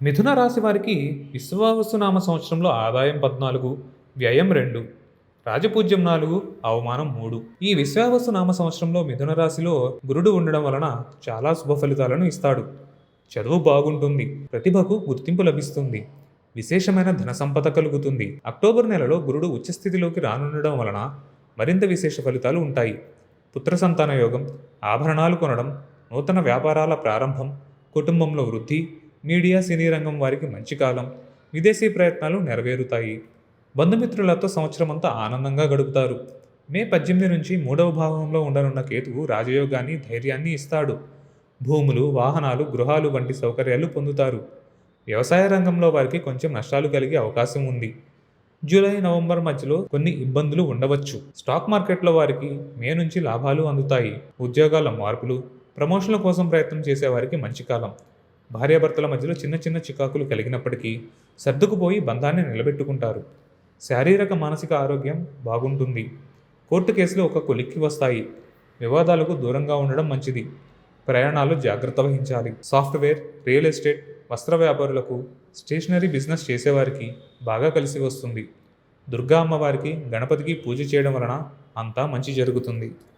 మిథున రాశి వారికి విశ్వావసునామ సంవత్సరంలో ఆదాయం పద్నాలుగు వ్యయం రెండు రాజపూజ్యం నాలుగు అవమానం మూడు. ఈ విశ్వావసునామ సంవత్సరంలో మిథున రాశిలో గురుడు ఉండడం వలన చాలా శుభ ఫలితాలను ఇస్తాడు. చదువు బాగుంటుంది ప్రతిభకు గుర్తింపు లభిస్తుంది విశేషమైన ధన సంపద కలుగుతుంది. అక్టోబర్ నెలలో గురుడు ఉచ్చస్థితిలోకి రానుండడం వలన మరింత విశేష ఫలితాలు ఉంటాయి. పుత్ర సంతాన యోగం ఆభరణాలు కొనడం నూతన వ్యాపారాల ప్రారంభం కుటుంబంలో వృద్ధి మీడియా సినీ రంగం వారికి మంచి కాలం. విదేశీ ప్రయత్నాలు నెరవేరుతాయి. బంధుమిత్రులతో సంవత్సరమంతా ఆనందంగా గడుపుతారు. మే పద్దెనిమిది నుంచి మూడవ భావంలో ఉండనున్న కేతువు రాజయోగాన్ని ధైర్యాన్ని ఇస్తాడు. భూములు వాహనాలు గృహాలు వంటి సౌకర్యాలు పొందుతారు. వ్యవసాయ రంగంలో వారికి కొంచెం నష్టాలు కలిగే అవకాశం ఉంది. జూలై నవంబర్ మధ్యలో కొన్ని ఇబ్బందులు ఉండవచ్చు. స్టాక్ మార్కెట్లో వారికి మే నుంచి లాభాలు అందుతాయి. ఉద్యోగాల మార్పులు ప్రమోషన్ల కోసం ప్రయత్నం చేసేవారికి మంచి కాలం. భార్యాభర్తల మధ్యలో చిన్న చిన్న చికాకులు కలిగినప్పటికీ సర్దుకుపోయి బంధాన్ని నిలబెట్టుకుంటారు. శారీరక మానసిక ఆరోగ్యం బాగుంటుంది. కోర్టు కేసులు ఒక కొలిక్కి వస్తాయి. వివాదాలకు దూరంగా ఉండడం మంచిది. ప్రయాణాలు జాగ్రత్త వహించాలి. సాఫ్ట్వేర్ రియల్ ఎస్టేట్ వస్త్ర వ్యాపారులకు స్టేషనరీ బిజినెస్ చేసేవారికి బాగా కలిసి వస్తుంది. దుర్గా అమ్మవారికి గణపతికి పూజ చేయడం వలన అంతా మంచి జరుగుతుంది.